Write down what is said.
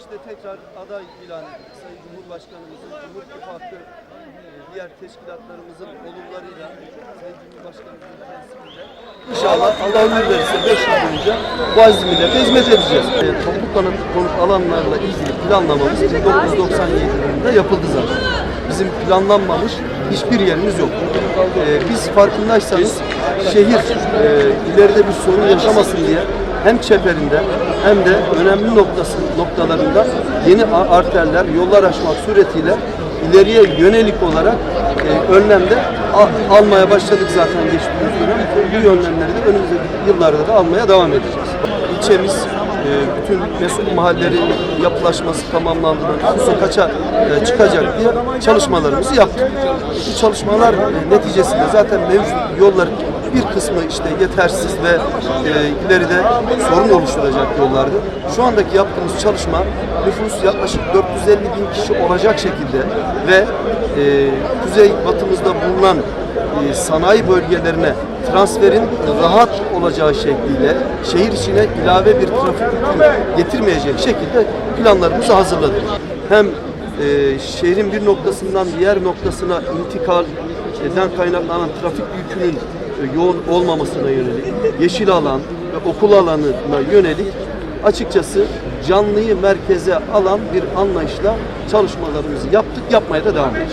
İşte tekrar aday ilan ettik. Sayın Cumhurbaşkanımızın, Cumhur İttifakı diğer teşkilatlarımızın olumlarıyla Sayın Cumhurbaşkanımızın temsilinde İnşallah Allah ömür verirse 5 yıl boyunca bu aziz millete hizmet edeceğiz. E, toplu konut, konut alanlarla ilgili planlamamız 1997 yılında yapıldı zaten. Bizim planlanmamış hiçbir yerimiz yok. E, biz farkındaysanız şehir e, ileride bir sorun yaşamasın diye hem çeperinde hem de önemli noktası noktalarında yeni arterler, yollar açmak suretiyle ileriye yönelik olarak e, önlemde almaya başladık zaten geçtiğimiz dönem. Bu önlemleri de önümüzdeki yıllarda da almaya devam edeceğiz. İlçemiz e, bütün mesul mahalleleri yapılaşması tamamlandığında nüfusu kaça e, çıkacak diye çalışmalarımızı yaptık. Bu çalışmalar e, neticesinde zaten mevcut yolların bir kısmı işte yetersiz ve e, ileride sorun oluşturacak yollardı. Şu andaki yaptığımız çalışma nüfus yaklaşık 450 bin kişi olacak şekilde ve e, kuzey batımızda bulunan e, sanayi bölgelerine transferin rahat olacağı şekliyle şehir içine ilave bir trafik getirmeyecek şekilde planlarımızı hazırladık. Hem e, şehrin bir noktasından diğer noktasına intikal eden kaynaklanan trafik yükünün e, yoğun olmamasına yönelik, yeşil alan ve okul alanına yönelik açıkçası canlıyı merkeze alan bir anlayışla çalışmalarımızı yaptık, yapmaya da devam edeceğiz.